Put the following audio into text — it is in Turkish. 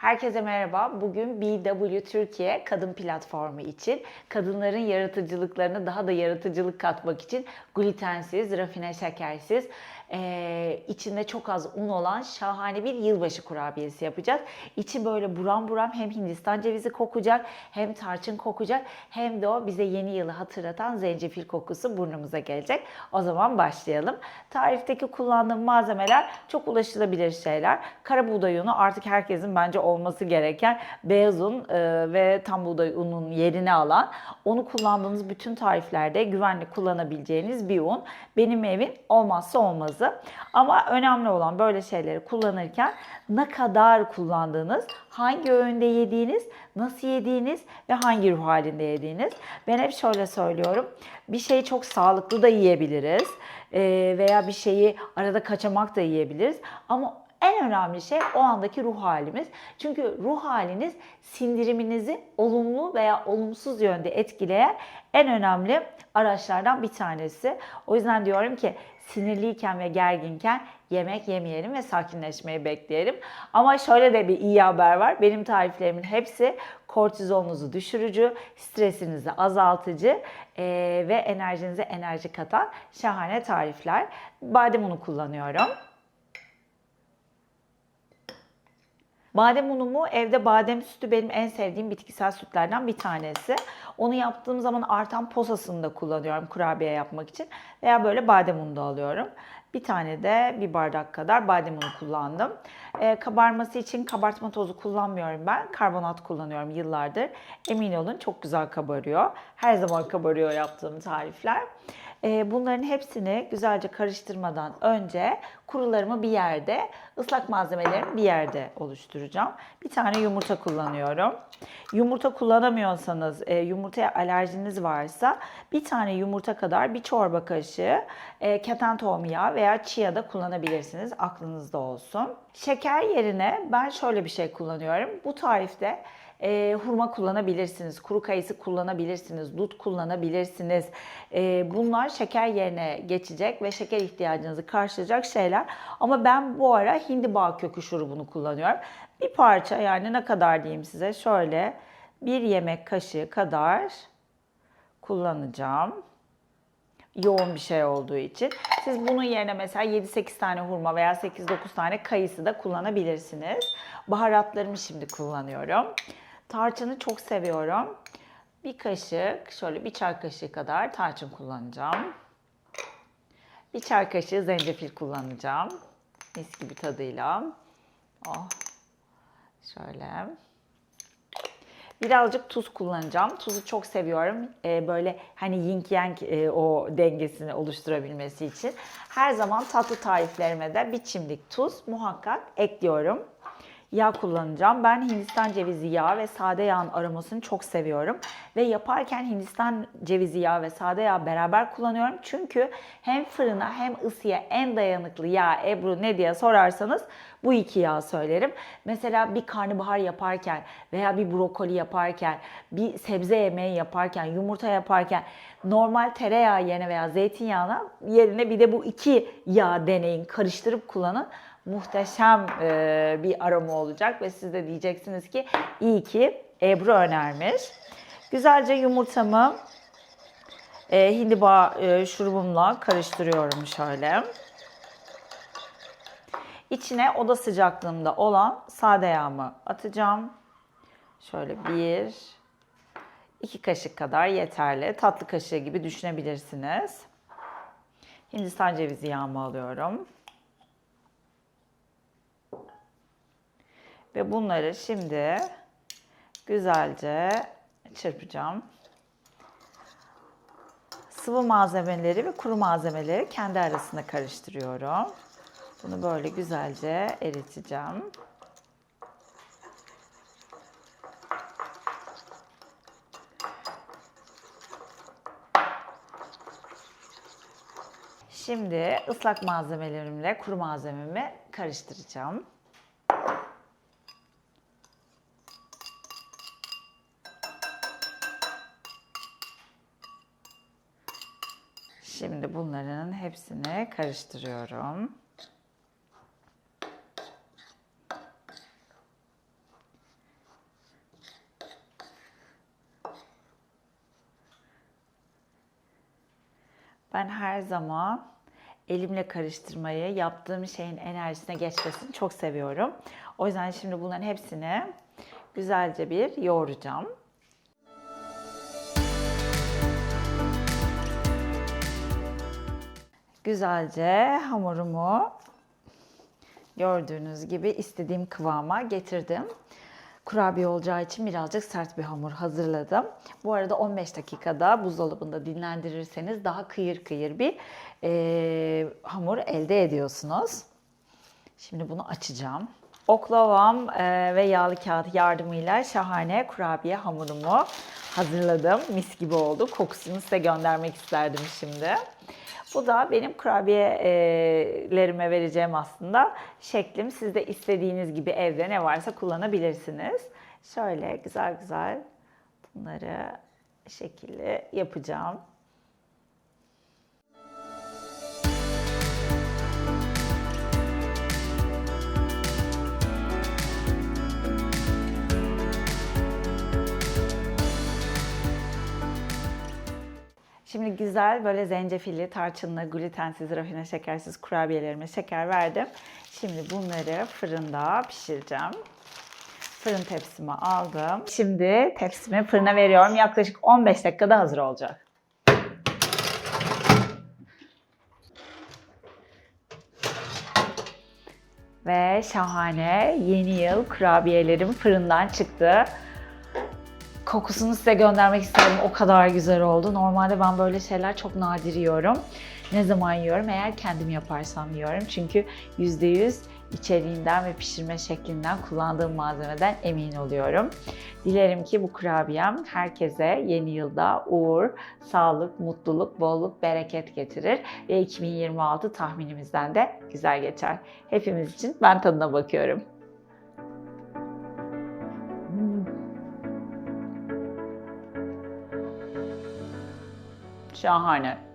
Herkese merhaba. Bugün BW Türkiye kadın platformu için kadınların yaratıcılıklarını daha da yaratıcılık katmak için glutensiz, rafine şekersiz, eee, içinde çok az un olan şahane bir yılbaşı kurabiyesi yapacağız. İçi böyle buram buram hem Hindistan cevizi kokacak, hem tarçın kokacak, hem de o bize yeni yılı hatırlatan zencefil kokusu burnumuza gelecek. O zaman başlayalım. Tarifteki kullandığım malzemeler çok ulaşılabilir şeyler. Kara buğday unu artık herkesin bence olması gereken beyaz un e, ve tam buğday unun yerini alan, onu kullandığınız bütün tariflerde güvenli kullanabileceğiniz bir un. Benim evin olmazsa olmazı. Ama önemli olan böyle şeyleri kullanırken ne kadar kullandığınız, hangi öğünde yediğiniz, nasıl yediğiniz ve hangi ruh halinde yediğiniz. Ben hep şöyle söylüyorum. Bir şeyi çok sağlıklı da yiyebiliriz veya bir şeyi arada kaçamak da yiyebiliriz. Ama en önemli şey o andaki ruh halimiz. Çünkü ruh haliniz sindiriminizi olumlu veya olumsuz yönde etkileyen en önemli araçlardan bir tanesi. O yüzden diyorum ki sinirliyken ve gerginken yemek yemeyelim ve sakinleşmeyi bekleyelim. Ama şöyle de bir iyi haber var. Benim tariflerimin hepsi kortizolunuzu düşürücü, stresinizi azaltıcı eee, ve enerjinize enerji katan şahane tarifler. Badem unu kullanıyorum. Badem unumu evde badem sütü benim en sevdiğim bitkisel sütlerden bir tanesi. Onu yaptığım zaman artan posasını da kullanıyorum kurabiye yapmak için. Veya böyle badem unu da alıyorum. Bir tane de bir bardak kadar badem unu kullandım. Ee, kabarması için kabartma tozu kullanmıyorum ben. Karbonat kullanıyorum yıllardır. Emin olun çok güzel kabarıyor. Her zaman kabarıyor yaptığım tarifler. Ee, bunların hepsini güzelce karıştırmadan önce kurularımı bir yerde, ıslak malzemelerimi bir yerde oluşturacağım. Bir tane yumurta kullanıyorum. Yumurta kullanamıyorsanız, e, yumurtaya alerjiniz varsa bir tane yumurta kadar bir çorba kaşığı e, keten tohumu yağı veya chia da kullanabilirsiniz. Aklınızda olsun. Şeker yerine ben şöyle bir şey kullanıyorum. Bu tarifte e, hurma kullanabilirsiniz, kuru kayısı kullanabilirsiniz, dut kullanabilirsiniz. E, bunlar şeker yerine geçecek ve şeker ihtiyacınızı karşılayacak şeyler. Ama ben bu ara hindiba kökü şurubunu kullanıyorum. Bir parça yani ne kadar diyeyim size şöyle bir yemek kaşığı kadar kullanacağım yoğun bir şey olduğu için. Siz bunun yerine mesela 7-8 tane hurma veya 8-9 tane kayısı da kullanabilirsiniz. Baharatlarımı şimdi kullanıyorum. Tarçını çok seviyorum. Bir kaşık, şöyle bir çay kaşığı kadar tarçın kullanacağım. Bir çay kaşığı zencefil kullanacağım. Mis gibi tadıyla. Oh. Şöyle. Birazcık tuz kullanacağım. Tuzu çok seviyorum. Ee, böyle hani yin yang e, o dengesini oluşturabilmesi için. Her zaman tatlı tariflerime de bir çimdik tuz muhakkak ekliyorum. Yağ kullanacağım. Ben Hindistan cevizi yağı ve sade yağın aromasını çok seviyorum. Ve yaparken Hindistan cevizi yağı ve sade yağ beraber kullanıyorum. Çünkü hem fırına hem ısıya en dayanıklı yağ Ebru ne diye sorarsanız bu iki yağ söylerim. Mesela bir karnabahar yaparken veya bir brokoli yaparken, bir sebze yemeği yaparken, yumurta yaparken normal tereyağı yerine veya zeytinyağına yerine bir de bu iki yağ deneyin, karıştırıp kullanın muhteşem e, bir aroma olacak ve siz de diyeceksiniz ki iyi ki Ebru önermiş. Güzelce yumurtamı e, hindiba e, şurubumla karıştırıyorum şöyle. İçine oda sıcaklığında olan sade yağımı atacağım. Şöyle bir, iki kaşık kadar yeterli. Tatlı kaşığı gibi düşünebilirsiniz. Hindistan cevizi yağımı alıyorum. Ve bunları şimdi güzelce çırpacağım. Sıvı malzemeleri ve kuru malzemeleri kendi arasında karıştırıyorum. Bunu böyle güzelce eriteceğim. Şimdi ıslak malzemelerimle kuru malzememi karıştıracağım. Şimdi bunların hepsini karıştırıyorum. Ben her zaman elimle karıştırmayı, yaptığım şeyin enerjisine geçmesini çok seviyorum. O yüzden şimdi bunların hepsini güzelce bir yoğuracağım. Güzelce hamurumu gördüğünüz gibi istediğim kıvama getirdim. Kurabiye olacağı için birazcık sert bir hamur hazırladım. Bu arada 15 dakikada buzdolabında dinlendirirseniz daha kıyır kıyır bir eee, hamur elde ediyorsunuz. Şimdi bunu açacağım. Oklavam eee, ve yağlı kağıt yardımıyla şahane kurabiye hamurumu hazırladım. Mis gibi oldu. Kokusunu size göndermek isterdim şimdi. Bu da benim kurabiyelerime vereceğim aslında şeklim. Siz de istediğiniz gibi evde ne varsa kullanabilirsiniz. Şöyle güzel güzel bunları şekilli yapacağım. Şimdi güzel böyle zencefilli, tarçınlı, glutensiz, rafine şekersiz kurabiyelerime şeker verdim. Şimdi bunları fırında pişireceğim. Fırın tepsime aldım. Şimdi tepsimi fırına veriyorum. Yaklaşık 15 dakikada hazır olacak. Ve şahane yeni yıl kurabiyelerim fırından çıktı. Kokusunu size göndermek istedim. O kadar güzel oldu. Normalde ben böyle şeyler çok nadir yiyorum. Ne zaman yiyorum? Eğer kendim yaparsam yiyorum. Çünkü %100 içeriğinden ve pişirme şeklinden kullandığım malzemeden emin oluyorum. Dilerim ki bu kurabiyem herkese yeni yılda uğur, sağlık, mutluluk, bolluk, bereket getirir ve 2026 tahminimizden de güzel geçer. Hepimiz için ben tadına bakıyorum. Şahane.